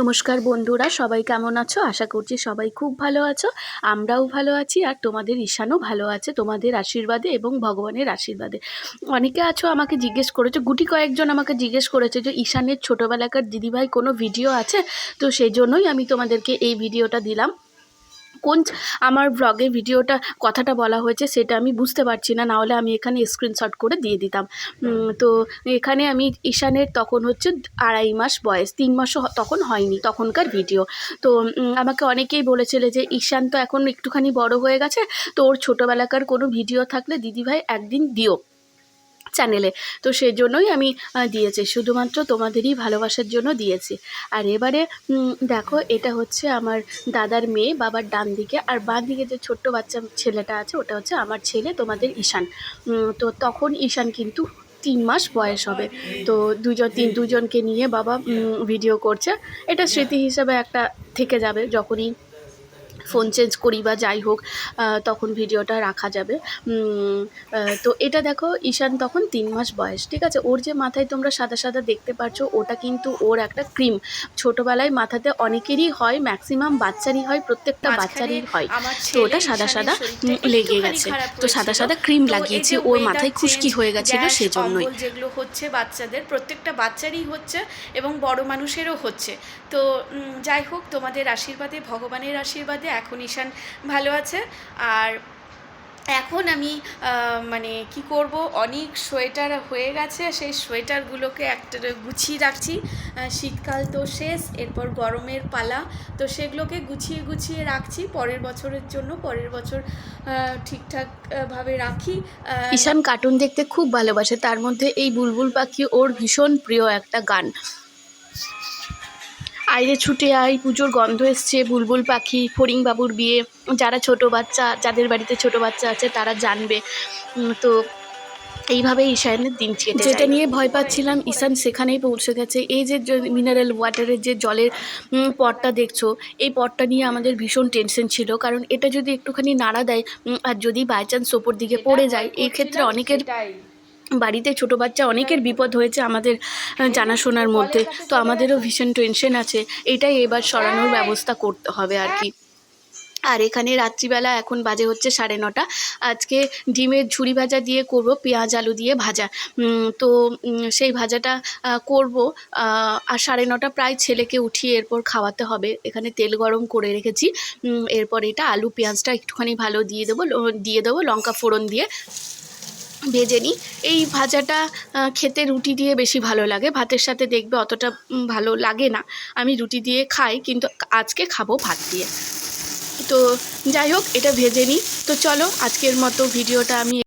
নমস্কার বন্ধুরা, সবাই কেমন আছো? আশা করছি সবাই খুব ভালো আছো, আমরাও ভালো আছি আর তোমাদের ঈশানও ভালো আছে, তোমাদের আশীর্বাদে এবং ভগবানের আশীর্বাদে। অনেকে আছো আমাকে জিজ্ঞেস করেছ, গুটি কয়েকজন আমাকে জিজ্ঞেস করেছে যে ঈশানের ছোটোবেলাকার দিদিভাই কোনো ভিডিও আছে? তো সেই জন্যই আমি তোমাদেরকে এই ভিডিওটা দিলাম। কোন আমার ব্লগে ভিডিওটা কথাটা বলা হয়েছে সেটা আমি বুঝতে পারছি না নাহলে আমি এখানে স্ক্রিনশট করে দিয়ে দিতাম। তো এখানে আমি ঈশানের তখন হচ্ছে আড়াই মাস বয়স, তিন মাসও তখন হয়নি তখনকার ভিডিও তো আমাকে অনেকেই বলেছিলে যে ঈশান তো এখন একটুখানি বড় হয়ে গেছে, তো ওর ছোটোবেলাকার কোনো ভিডিও থাকলে দিদিভাই একদিন দিও। চ্যানেলে তো সেই জন্যই আমি দিয়েছি। শুধুমাত্র তোমাদেরই ভালোবাসার জন্য দিয়েছি। আর এবারে দেখো, এটা হচ্ছে আমার দাদার মেয়ে, বাবার ডান দিকে। আর বাঁ দিকে যে ছোট্ট বাচ্চা ছেলেটা আছে, ওটা হচ্ছে আমার ছেলে, তোমাদের ঈশান। তো তখন ঈশান কিন্তু তিন মাস বয়স হবে। তো দুজন, তিন, দুজনকে নিয়ে বাবা ভিডিও করছে। এটা স্মৃতি হিসাবে একটা থেকে যাবে। যখনই ফোন চেঞ্জ করি বা যাই হোক তখন ভিডিওটা রাখা যাবে। তো এটা দেখো ঈশান তখন তিন মাস বয়স ঠিক আছে? ওর যে মাথায় তোমরা সাদা সাদা দেখতে পাচ্ছ ওটা কিন্তু ওর একটা ক্রিম ছোটোবেলায় মাথাতে অনেকেরই হয় ম্যাক্সিমাম বাচ্চারই হয় প্রত্যেকটা বাচ্চারই হয়। তো ওটা সাদা সাদা লেগে গেছে। তো সাদা সাদা ক্রিম লাগিয়েছে ওর মাথায় খুশকি হয়ে গেছিল গ্যাস, সেই জন্যই যেগুলো হচ্ছে বাচ্চাদের প্রত্যেকটা বাচ্চারই হচ্ছে এবং বড় মানুষেরও হচ্ছে। তো যাই হোক তোমাদের আশীর্বাদে ভগবানের আশীর্বাদে এখন ঈশান ভালো আছে। আর এখন আমি মানে কি করব অনেক সোয়েটার হয়ে গেছে সেই সোয়েটারগুলোকে একটা গুছিয়ে রাখছি। শীতকাল তো শেষ এরপর গরমের পালা তো সেগুলোকে গুছিয়ে গুছিয়ে রাখছি। পরের বছরের জন্য পরের বছর আহ, ঠিকঠাক আহ, ভাবে রাখি। ঈশান কার্টুন দেখতে খুব ভালোবাসে তার মধ্যে এই বুলবুল পাখি ওর ভীষণ প্রিয় একটা গান। আইরে ছুটে আয় পুজোর গন্ধ এসছে বুলবুল পাখি ফড়িংবাবুর বিয়ে। যারা ছোট বাচ্চা যাদের বাড়িতে ছোট বাচ্চা আছে তারা জানবে। তো এইভাবে ঈশানের দিন কেটে যেটা নিয়ে ভয় পাচ্ছিলাম ঈশান সেখানেই পৌঁছে গেছে। এই যে মিনারেল ওয়াটারের যে জলের পটটা দেখছ এই পটটা নিয়ে আমাদের ভীষণ টেনশন ছিল। কারণ এটা যদি একটুখানি নাড়া দেয় আর যদি বাই চান্স ওপর দিকে পড়ে যায় এই ক্ষেত্রে অনেকের। বাড়িতে ছোট বাচ্চা অনেকের বিপদ হয়েছে আমাদের জানাশোনার মধ্যে। তো আমাদেরও ভীষণ টেনশন আছে। এটাই এবার সরানোর ব্যবস্থা করতে হবে আর কি। আর এখানে রাত্রিবেলা এখন বাজে হচ্ছে সাড়ে নটা। আজকে ডিমের ঝুড়ি ভাজা দিয়ে করব, পেঁয়াজ আলু দিয়ে ভাজা। তো সেই ভাজাটা করব। আর সাড়ে নটা প্রায় ছেলেকে উঠিয়ে এরপর খাওয়াতে হবে। এখানে তেল গরম করে রেখেছি। এরপর এটা আলু, পেঁয়াজটা একটুখানি ভালো দিয়ে দেবো দিয়ে দেবো লঙ্কা ফোড়ন দিয়ে। ভেজে নিই। এই ভাজাটা খেতে রুটি দিয়ে বেশি ভালো লাগে। ভাতের সাথে দেখবে অতটা ভালো লাগে না। আমি রুটি দিয়ে খাই, কিন্তু আজকে খাব ভাত দিয়ে। তো যাই হোক, এটা ভেজে নিই। তো চলো, আজকের মতো ভিডিওটা আমি